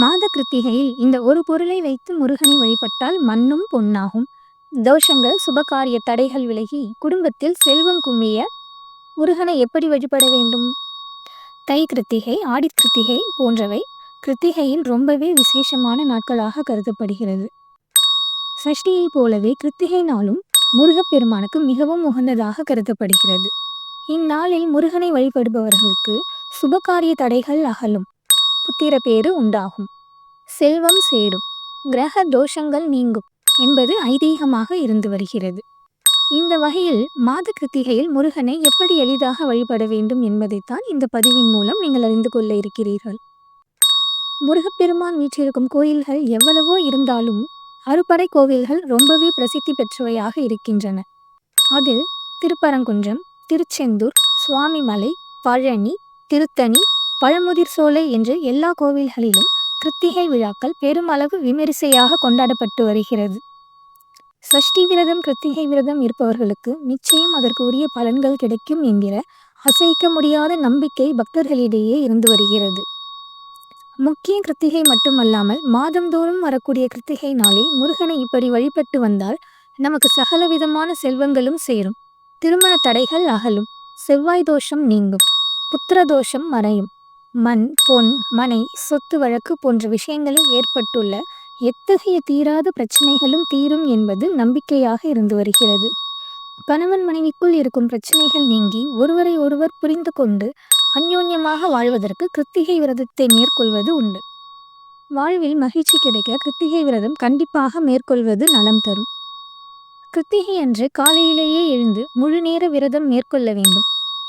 மாத கிருத்திகையில் இந்த ஒரு பொருளை வைத்து முருகனை வழிபட்டால் மண்ணும் பொன்னாகும். தோஷங்கள் சுபகாரிய தடைகள் விலகி குடும்பத்தில் செல்வம் கும்மிய முருகனை எப்படி வழிபட வேண்டும்? தை கிருத்திகை ஆடி கிருத்திகை போன்றவை கிருத்திகையில் ரொம்பவே விசேஷமான நாட்களாக கருதப்படுகிறது. சஷ்டியைப் போலவே கிருத்திகை நாளும் முருகப்பெருமானுக்கு மிகவும் உகந்ததாக கருதப்படுகிறது. இந்நாளில் முருகனை வழிபடுபவர்களுக்கு சுபகாரிய தடைகள் அகலும். புத்திர பேறு உண்டாகும். செல்வம் சேரும். கிரக தோஷங்கள் நீங்கும் என்பது ஐதீகமாக இருந்து வருகிறது. இந்த வகையில் மாத கிருத்திகையில் முருகனை எப்படி எளிதாக வழிபட வேண்டும் என்பதைத்தான் இந்த பதிவின் மூலம் நீங்கள் அறிந்து கொள்ள இருக்கிறீர்கள். முருகப்பெருமான் வீற்றிருக்கும் கோயில்கள் எவ்வளவோ இருந்தாலும் அறுபடை கோவில்கள் ரொம்பவே பிரசித்தி பெற்றவையாக இருக்கின்றன. அதில் திருப்பரங்குன்றம் திருச்செந்தூர் சுவாமிமலை பழனி திருத்தணி பழமுதிர் சோலை என்று எல்லா கோவில்களிலும் கிருத்திகை விழாக்கள் பெருமளவு விமரிசையாக கொண்டாடப்பட்டு வருகிறது. சஷ்டி விரதம் கிருத்திகை விரதம் இருப்பவர்களுக்கு நிச்சயம் அதற்கு உரிய பலன்கள் கிடைக்கும் என்கிற அசைக்க முடியாத நம்பிக்கை பக்தர்களிடையே இருந்து வருகிறது. முக்கிய கிருத்திகை மட்டுமல்லாமல் மாதந்தோறும் வரக்கூடிய கிருத்திகை நாளில் முருகனை இப்படி வழிபட்டு வந்தால் நமக்கு சகல விதமான செல்வங்களும் சேரும். திருமண தடைகள் அகலும். செவ்வாய் தோஷம் நீங்கும். புத்திர தோஷம் மறையும். மண் பொன் மனை சொத்து வழக்கு போன்ற விஷயங்களில் ஏற்பட்டுள்ள எத்தகைய தீராத பிரச்சனைகளும் தீரும் என்பது நம்பிக்கையாக இருந்து வருகிறது. கணவன் மனைவிக்குள் இருக்கும் பிரச்சனைகள் நீங்கி ஒருவரை ஒருவர் புரிந்து கொண்டு அந்யோன்யமாக வாழ்வதற்கு கிருத்திகை விரதத்தை மேற்கொள்வது உண்டு. வாழ்வில் மகிழ்ச்சி கிடைக்க கிருத்திகை விரதம் கண்டிப்பாக மேற்கொள்வது நலம் தரும். கிருத்திகை அன்று காலையிலேயே எழுந்து முழு நேர விரதம் மேற்கொள்ள வேண்டும்.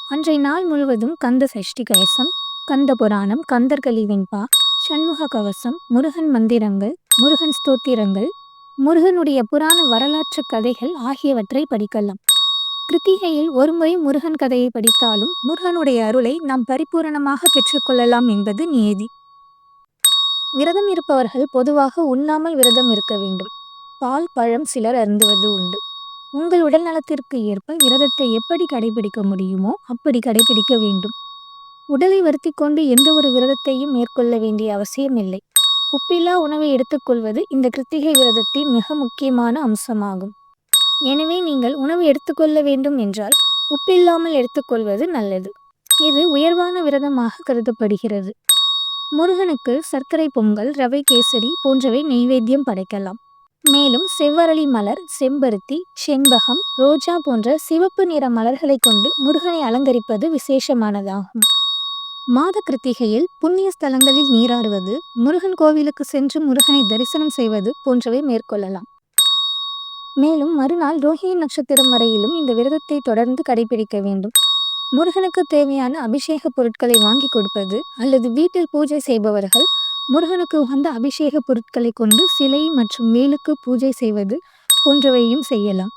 அன்றைய நாள் முழுவதும் கந்த சஷ்டி கயசம் கந்த புராணம் கந்தர்களி வெண்பா சண்முக கவசம் முருகன் மந்திரங்கள் முருகன் ஸ்தோத்திரங்கள் முருகனுடைய புராண வரலாற்று கதைகள் ஆகியவற்றை படிக்கலாம். கிருத்திகையில் ஒருமுறை முருகன் கதையை படித்தாலும் முருகனுடைய அருளை நாம் பரிபூரணமாக பெற்றுக்கொள்ளலாம் என்பது நியதி. விரதம் இருப்பவர்கள் பொதுவாக உண்ணாமல் விரதம் இருக்க வேண்டும். பால் பழம் சிலர் அருந்துவது உண்டு. உங்கள் உடல் நலத்திற்கு ஏற்ப விரதத்தை எப்படி கடைபிடிக்க முடியுமோ அப்படி கடைபிடிக்க வேண்டும். உடலை வருத்தி கொண்டு எந்த ஒரு விரதத்தையும் மேற்கொள்ள வேண்டிய அவசியமில்லை. உப்பில்லா உணவை எடுத்துக்கொள்வது இந்த கிருத்திகை விரதத்தின் மிக முக்கியமான அம்சமாகும். எனவே நீங்கள் உணவு எடுத்துக்கொள்ள வேண்டும் என்றால் உப்பில்லாமல் எடுத்துக்கொள்வது நல்லது. இது உயர்வான விரதமாக கருதப்படுகிறது. முருகனுக்கு சர்க்கரை பொங்கல் ரவை கேசரி போன்றவை நெய்வேத்தியம் படைக்கலாம். மேலும் செவ்வரளி மலர் செம்பருத்தி செண்பகம் ரோஜா போன்ற சிவப்பு நிற மலர்களை கொண்டு முருகனை அலங்கரிப்பது விசேஷமானதாகும். மாத கிருத்திகையில் புண்ணிய ஸ்தலங்களில் நீராடுவது முருகன் கோவிலுக்கு சென்று முருகனை தரிசனம் செய்வது போன்றவை மேற்கொள்ளலாம். மேலும் மறுநாள் ரோஹிணி நட்சத்திரம் வரையிலும் இந்த விரதத்தை தொடர்ந்து கடைபிடிக்க வேண்டும். முருகனுக்கு தேவையான அபிஷேக பொருட்களை வாங்கி கொடுப்பது அல்லது வீட்டில் பூஜை செய்பவர்கள் முருகனுக்கு உகந்த அபிஷேக பொருட்களை கொண்டு சிலை மற்றும் வேலுக்கு பூஜை செய்வது போன்றவையும் செய்யலாம்.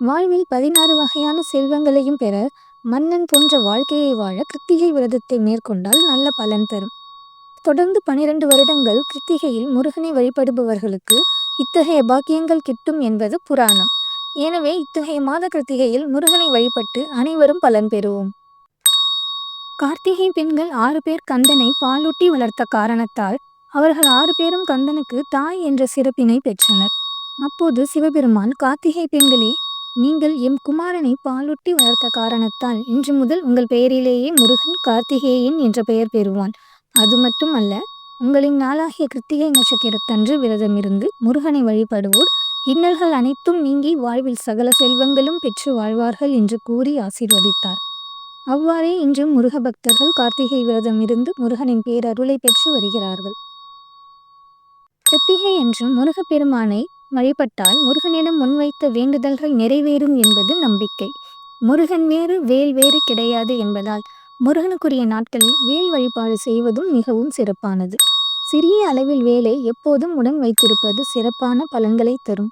வாழ்வில் பதினாறு வகையான செல்வங்களையும் பெற மன்னன் போன்ற வாழ்க்கையை வாழ கிருத்திகை விரதத்தை மேற்கொண்டால் நல்ல பலன் தரும். தொடர்ந்து பனிரெண்டு வருடங்கள் கிருத்திகையில் முருகனை வழிபடுபவர்களுக்கு இத்தகைய பாக்கியங்கள் கிட்டும் என்பது புராணம். எனவே இத்தகைய மாத கிருத்திகையில் முருகனை வழிபட்டு அனைவரும் பலன் பெறுவோம். கார்த்திகை பெண்கள் ஆறு பேர் கந்தனை பாலூட்டி வளர்த்த காரணத்தால் அவர்கள் ஆறு பேரும் கந்தனுக்கு தாய் என்ற சிறப்பினை பெற்றனர். அப்போது சிவபெருமான் கார்த்திகை பெண்களே நீங்கள் எம் குமாரனை பாலூட்டி வளர்த்த காரணத்தால் இன்று முதல் உங்கள் பெயரிலேயே முருகன் கார்த்திகேயன் என்ற பெயர் பெறுவான். அது மட்டுமல்ல உங்களின் நாளாகிய கிருத்திகை நட்சத்திரத்தன்று விரதமிருந்து முருகனை வழிபடுவோர் இன்னல்கள் அனைத்தும் நீங்கி வாழ்வில் சகல செல்வங்களும் பெற்று வாழ்வார்கள் என்று கூறி ஆசீர்வதித்தார். அவ்வாறே இன்றும் முருக பக்தர்கள் கார்த்திகை விரதம் இருந்து முருகனின் பேரருளை பெற்று வருகிறார்கள். கிருத்திகை என்றும் முருகப்பெருமானை வழிபட்டால் முருகனிடம் முன்வைத்த வேண்டுதல்கள் நிறைவேறும் என்பது நம்பிக்கை. முருகன் வேறு வேல் வேறு கிடையாது என்பதால் முருகனுக்குரிய நாட்களில் வேல் வழிபாடு செய்வதும் மிகவும் சிறப்பானது. சிறிய அளவில் வேலை எப்போதும் உடன் வைத்திருப்பது சிறப்பான பலன்களை தரும்.